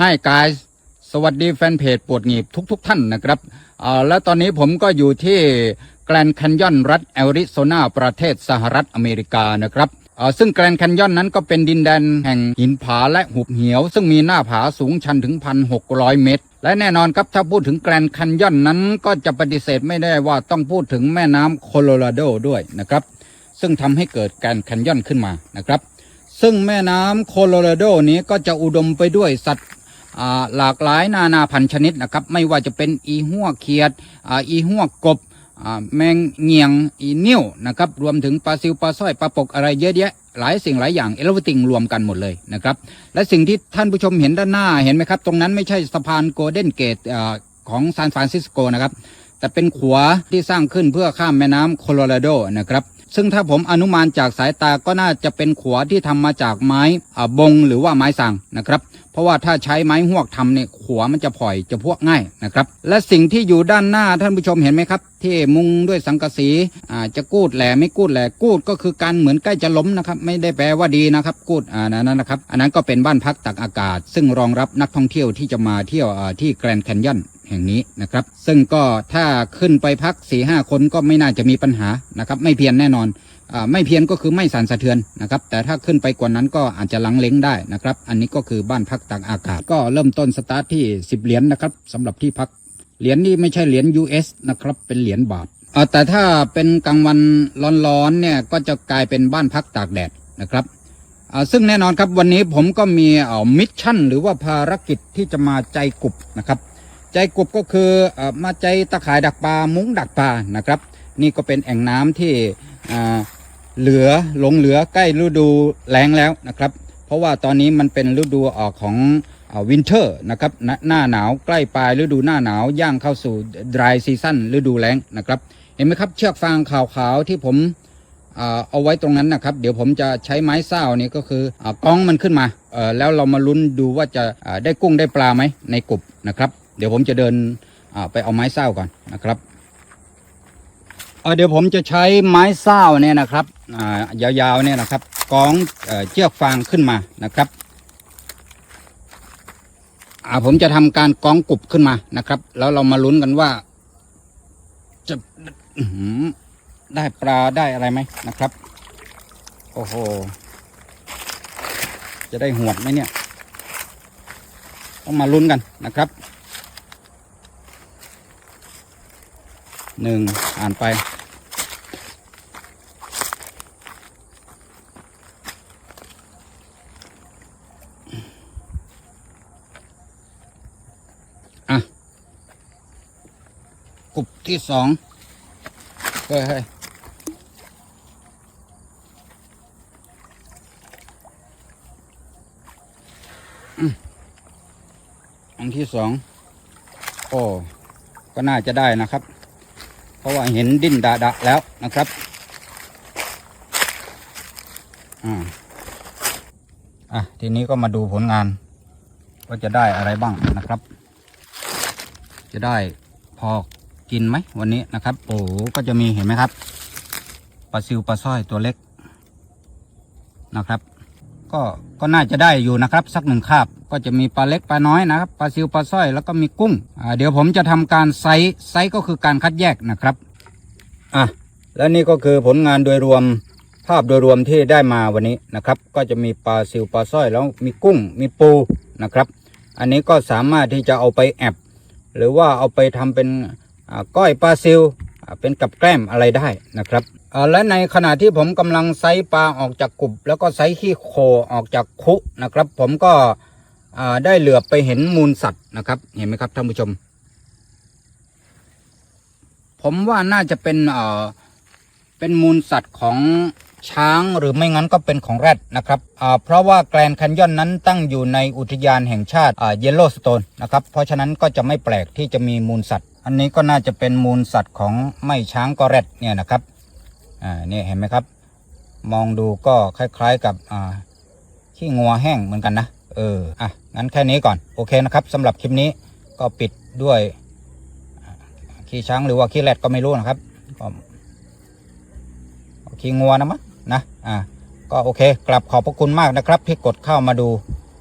Hi guys สวัสดีแฟนเพจปวดหงีบทุกๆทท่านนะครับอ่าและตอนนี้ผมก็อยู่ที่แกรนแคนยอนรัฐแอริโซนาประเทศสหรัฐอเมริกานะครับอ่าซึ่งแกรนด์แคนยอนนั้นก็เป็นดินแดนแห่งหินผาและหุบเหว ซึ่งมีหน้าผาสูงชันถึง 1,600 เมตร และแน่นอนครับถ้าพูดถึงแกรนด์แคนยอนนั้นก็จะปฏิเสธไม่ได้ว่าต้องพูดถึงแม่น้ำโคโลราโดด้วยนะครับ ซึ่งทำให้เกิดแกรนด์แคนยอนขึ้นมานะครับ ซึ่งแม่น้ำโคโลราโดนี้ก็จะอุดมไปด้วยสัตว์ หลากหลายนานาพันธุ์ชนิดนะครับไม่ว่าจะเป็นอีหัวเขียดอีหัวกบแมงเงียงอีนิ้วนะครับรวมถึงปลาซิวปลาสร้อยปลาปกอะไรเยอะแยะหลายสิ่งหลายอย่างเอลวติงรวมกันหมดเลยนะครับและสิ่งที่ท่านผู้ชมเห็นด้านหน้าเห็นไหมครับ ตรงนั้นไม่ใช่สะพานโกลเด้นเกตของซานฟรานซิสโกนะครับแต่เป็นขัวที่สร้างขึ้นเพื่อข้ามแม่น้ำโคโลราโดนะครับ ซึ่งถ้าผมอนุมานจากสายตาก็น่าจะเป็นขัวที่ทำมาจากไม้อ่าบงหรือว่าไม้สังนะครับ เพราะว่าถ้าใช้ไม้หวกทำเนี่ยขัวมันจะผ่อยจะพวกง่ายนะครับ และสิ่งที่อยู่ด้านหน้าท่านผู้ชมเห็นไหมครับ ที่มุงด้วยสังกะสีอ่าจะกูดแหล่ไม่กูดแหล่กูดก็คือการเหมือนใกล้จะล้มนะครับ ไม่ได้แปลว่าดีนะครับกูดอ่านั้นนะครับ อันนั้นก็เป็นบ้านพักตักอากาศ ซึ่งรองรับนักท่องเที่ยวที่จะมาเที่ยวที่แกรนด์แคนยอน แห่งนี้นะครับ ซึ่งก็ถ้าขึ้นไปพัก4ีหคนก็ไม่น่าจะมีปัญหานะครับ ไม่เพียนแน่นอนอไม่เพียนก็คือไม่สั่นสะเทือนนะครับ แต่ถ้าขึ้นไปกว่านั้นก็อาจจะลังเล้งได้นะครับ อันนี้ก็คือบ้านพักตากอากาศ ก็เริ่มต้นสตาร์ทที่10เหรียญนะครับสำหรับที่พักเหรียญนี้ไม่ใช่เหรียญ US นะครับเป็นเหรียญบาทอ่าแต่ถ้าเป็นกลางวันร้อนๆเนี่ยก็จะกลายเป็นบ้านพักตากแดดนะครับอ่าซึ่งแน่นอนครับวันนี้ผมก็มีมิชชั่นหรือว่าภารกิจที่จะมาใจกุบนะครับ ใจกบก็คืออมาใจตะข่ายดักปลา มุ้งดักปลานะครับ นี่ก็เป็นแอ่งน้ำที่เหลือหลงเหลือใกล้ฤดูแล้งแล้วนะครับ เพราะว่าตอนนี้มันเป็นฤดูออกของวินเทอร์นะครับหน้าหน้าหนาวใกล้ปลายฤดูหน้าหนาวย่างเข้าสู่ dry season ฤดูแล้งนะครับ เห็นไหมครับเชือกฟางขาวๆที่ผมเอาไว้ตรงนั้นนะครับ เดี๋ยวผมจะใช้ไม้เส้านี่ก็คืออากองมันขึ้นมาแล้วเรามาลุ้นดูว่าจะได้กุ้งได้ปลาไหมในกบนะครับ เดี๋ยวผมจะเดินไปเอาไม้เส้าก่อนนะครับเเดี๋ยวผมจะใช้ไม้เส้าเนี่ยนะครับยาวๆเนี่ยนะครับกองเชือกฟางขึ้นมานะครับผมจะทำการกองกบขึ้นมานะครับ แล้วเรามาลุ้นกันว่า จะได้ปลาได้อะไรไหมนะครับ โอ้โห จะได้หวดไหมเนี่ย ต้องมาลุ้นกันนะครับ หนึ่งอ่านไป อะกลุ่มที่สองเฮ้ยเฮ้ยอันที่สองโอ้ก็น่าจะได้นะครับ ราะว่าเห็นดิ้นดะดะแล้วนะครับอ่าอะทีนี้ก็มาดูผลงานว่าจะได้อะไรบ้างนะครับ จะได้พอกินไหมวันนี้นะครับ โอ้ก็จะมีเห็นไหมครับปลาซิวปลาสร้อยตัวเล็กนะครับ ก็ก็น่าจะได้อยู่นะครับสักหนึ่งคาบก็จะมีปลาเล็กปลาน้อยนะครับปลาซิวปลาสร้อยแล้วก็มีกุ้งอ่าเดี๋ยวผมจะทำการไซส์ไซส์ก็คือการคัดแยกนะครับอะและนี่ก็คือผลงานโดยรวมภาพโดยรวมที่ได้มาวันนี้นะครับ ก็จะมีปลาซิวปลาสร้อยแล้วมีกุ้งมีปูนะครับ อันนี้ก็สามารถที่จะเอาไปแอบหรือว่าเอาไปทำเป็นก้อยปลาซิวเป็นกับแกล้มอะไรได้นะครับ และในขณะที่ผมกำลังไซปลาออกจากกุบ แล้วก็ไซขี้โคออกจากคุนะครับ ผมก็ได้เหลือบไปเห็นมูลสัตว์นะครับ เห็นไหมครับท่านผู้ชม ผมว่าน่าจะเป็นเอ่อเป็นมูลสัตว์ของช้างหรือไม่งั้นก็เป็นของแรดนะครับ เพราะว่าแกรนด์แคนยอนนั้นตั้งอยู่ในอุทยานแห่งชาติเยลโลสโตนนะครับ เพราะฉะนั้นก็จะไม่แปลกที่จะมีมูลสัตว์ อันนี้ก็น่าจะเป็นมูลสัตว์ของไม่ช้างก็แรดเนี่ยนะครับ อ่านี่เห็นไหมครับ มองดูก็คล้าย ๆ กับอ่าขี้งัวแห้งเหมือนกันนะ เออ อะ งั้นแค่นี้ก่อน โอเคนะครับสำหรับคลิปนี้ก็ปิดด้วยขี้ช้างหรือว่าขี้แรดก็ไม่รู้นะครับก็ขี้งัวนะมั้งนะ อ่าก็โอเค กลับขอบพระคุณมากนะครับที่กดเข้ามาดู